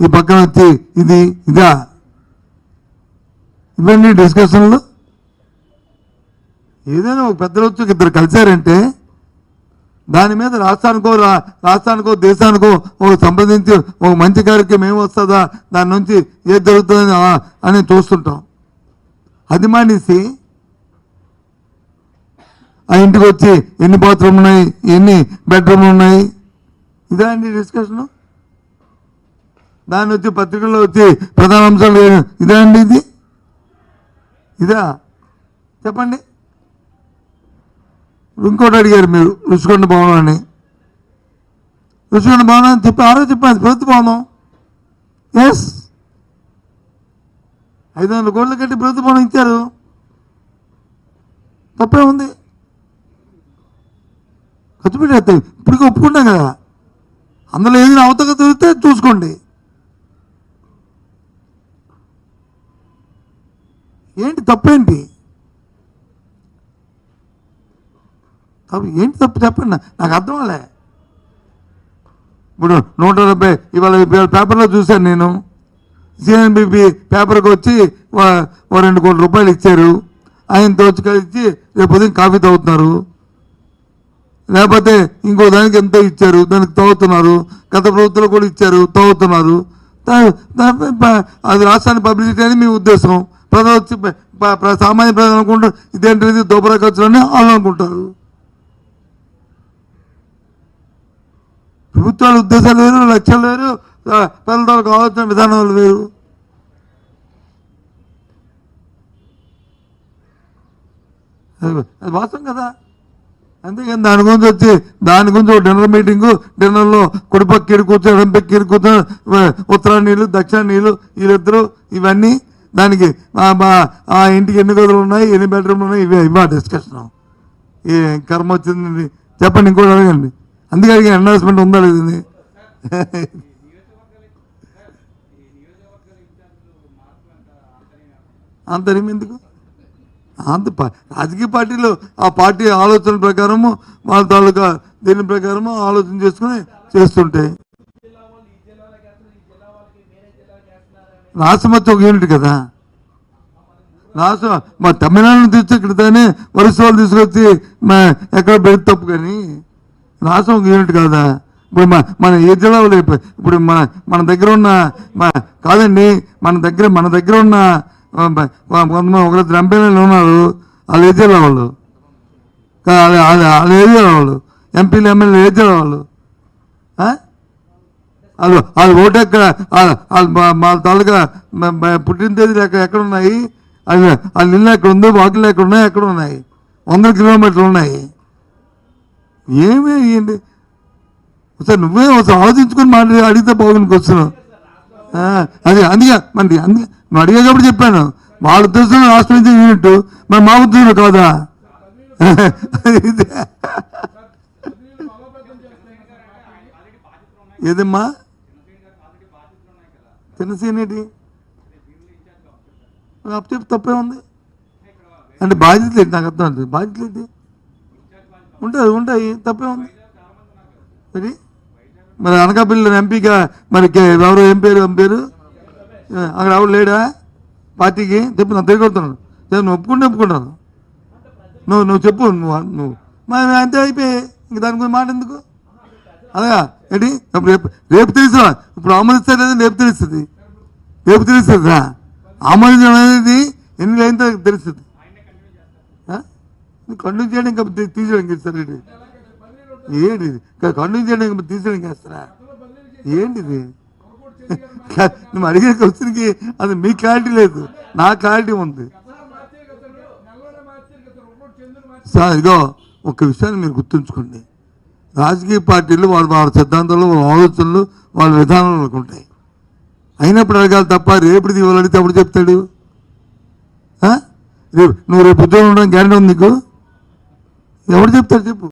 ఈ పక్కన వచ్చి ఇది ఇదా. ఇవన్నీ డిస్కషన్లు. ఏదైనా ఒక పెద్ద వచ్చి ఇద్దరు కలిశారంటే దాని మీద రాష్ట్రానికో రాష్ట్రానికో దేశానికో ఒక సంప్రదించి ఒక మంచి కార్యక్రమం ఏం వస్తుందా దాని నుంచి ఏది జరుగుతుంది అని చూస్తుంటాం. అది మానేసి ఆ ఇంటికి వచ్చి ఎన్ని బాత్రూమ్ ఉన్నాయి ఎన్ని బెడ్రూమ్లు ఉన్నాయి ఇదా అండి డిస్కషను. దాన్ని వచ్చి పత్రికల్లో వచ్చి ప్రధాన అంశాలు ఇదా అండి ఇది? ఇదా? చెప్పండి. ఇంకోటి అడిగారు మీరు రుషికొండ భవనం అని. రుషికొండ భవనం అని చెప్పి ఆరో చెప్పాను ప్రభుత్వ భవనం. ఎస్ ఐదు వందల కోట్లు కట్టి ప్రభుత్వ భవనం ఇచ్చారు. తప్పే ఉంది. ఖర్చు పెట్టేస్తాయి. ఇప్పటికీ ఒప్పుకుంటాం కదా. అందులో ఏదైనా అవతక దొరికితే చూసుకోండి. ఏంటి తప్పేంటి? ఏంటి తప్పు చెప్పండి నాకు అర్థం అలే ఇప్పుడు నూట డెబ్బై ఇవాళ పేపర్లో చూశాను నేను. సిఎన్బిపి పేపర్కి వచ్చి రెండు కోట్ల రూపాయలు ఇచ్చారు. ఆయన తోచి కలిసి రేపు ఉదయం కాఫీ తాగుతున్నారు. లేకపోతే ఇంకో దానికి ఎంతో ఇచ్చారు దానికి తాగుతున్నారు గత ప్రభుత్వంలో కూడా ఇచ్చారు తాగుతున్నారు అది రాష్ట్రాన్ని పబ్లిసిటీ అని మీ ఉద్దేశం. ప్రజలు వచ్చి సామాన్య ప్రజలు అనుకుంటారు ఇదేంటిది దోపరా ఖర్చులని అని వాళ్ళు అనుకుంటారు. ప్రభుత్వాల ఉద్దేశాలు వేరు లక్ష్యాలు వేరు ప్రజలతో కావాల్సిన ఆలోచన విధానాలు వేరు. అది వాస్తవం కదా. అంతేకాని దాని గురించి వచ్చి దాని గురించి ఒక డిన్నర్ మీటింగు డిన్నర్లో కుడిపక్క కూర్చో ఎడంపక్క కూర్చో ఉత్తర నీళ్ళు దక్షిణ నీళ్ళు వీళ్ళిద్దరూ ఇవన్నీ దానికి ఆ- మా- ఇంటికి ఎన్ని గదులు ఉన్నాయి ఎన్ని బెడ్రూమ్లు ఉన్నాయి ఇవే ఇవా డిస్కషన్ ఏ కర్మ వచ్చింది? చెప్పండి ఇంకోటి అడగండి. అందుకే అడిగిన అనౌన్స్మెంట్ ఉందా లేదండి ఇది? ఎందుకు? అంత రాజకీయ పార్టీలు ఆ పార్టీ ఆలోచన ప్రకారము వాళ్ళ తాలూకా దీని ప్రకారము ఆలోచన చేసుకుని చేస్తుంటాయి రాష్ట్రం వచ్చి ఒక యూనిట్ కదా? రాష్ట్రం మా తమిళనాడు తెచ్చి ఇక్కడ దాన్ని వరుస వాళ్ళు తీసుకొచ్చి మా ఎక్కడ పెడితే తప్పు కానీ రాష్ట్రం ఒక యూనిట్ కాదా? ఇప్పుడు మన మన ఏ జిల్లాలో వాళ్ళు ఇప్పుడు మన మన దగ్గర ఉన్న కాదండి మన దగ్గర మన దగ్గర ఉన్న ఆ, కొంతమంది ఎంపీలు ఉన్నారు వాళ్ళు ఏ జిల్లా వాళ్ళు? వాళ్ళు వాళ్ళ- ఏ జిల్లా వాళ్ళు? ఎంపీలు ఎమ్మెల్యేలు ఏ జిల్లా వాళ్ళు? ఆ? వాళ్ళు ఓటు ఎక్కడ? మా- తాలూకా పుట్టిన తేదీలు ఎక్కడ ఎక్కడ ఉన్నాయి? అది వాళ్ళ ఎక్కడ ఉంది? వాకిలు ఎక్కడ ఉన్నాయి? ఎక్కడ ఉన్నాయి? వందల కిలోమీటర్లు ఉన్నాయి. ఏమీ అయ్యండి ఒకసారి నువ్వే ఒకసారి ఆలోచించుకొని మాట్లాడి అడిగితే బాగుంది వస్తున్నావు అది అందుకే మరి అందుకే నువ్వు అడిగేటప్పుడు చెప్పాను. వాళ్ళ ఉద్దేశంలో రాష్ట్రం నుంచి యూనిట్ మరి మా ఉద్దేశం కాదా? ఏదమ్మా? తెలిసేనేటి అప్పు తప్పే ఉంది. అంటే బాధ్యత లేదు నాకు అర్థం అవుతుంది బాధ్యత లేదు ఉంటుంది ఉంటాయి. తప్పే ఉంది. మరి మరి అనకాపల్లి ఎంపీగా మరి ఎవరు ఏం పేరు? ఏం పేరు? అక్కడ ఎవరు లేడా? పార్టీకి? చెప్పి నా దగ్గర నువ్వు ఒప్పుకుంటే ఒప్పుకుంటాను. నువ్వు నువ్వు చెప్పు నువ్వు నువ్వు. మరి అంతే అయిపోయి ఇంక దాని గురించి మాట ఎందుకు అలాగా? ఏంటి? రేపు రేపు తెలుసు? ఇప్పుడు ఆమోదిస్తారు లేదా రేపు తెలుస్తుంది. రేపు తెలుస్తుందా? ఆమోదించడం అనేది ఎన్ని అయిందో తెలుస్తుంది. కండు చేయడం ఇంకా తీసేయడం తీసేయడానికి ఏంటి ఇది? ఇంకా కంటిన్యూ చేయడం ఇంకా తీసేయడం చేస్తారా ఏంటిది నువ్వు అడిగిన క్వశ్చన్కి అది మీ క్లారిటీ లేదు. నా క్లారిటీ ఉంది. సార్ ఇగో ఒక విషయాన్ని మీరు గుర్తుంచుకోండి. రాజకీయ పార్టీలు వాళ్ళ వాళ్ళ సిద్ధాంతాలు వాళ్ళ ఆలోచనలు వాళ్ళ విధానాలు ఉంటాయి. అయినప్పుడు అడగాలి తప్ప రేపు ఇవాళ అడిగితే ఎప్పుడు చెప్తాడు. రేపు నువ్వు రేపు ఉద్యోగం ఉండడం గ్యారెంటీ ఉంది నీకు? ఎవడు చెప్తాడు చెప్పు.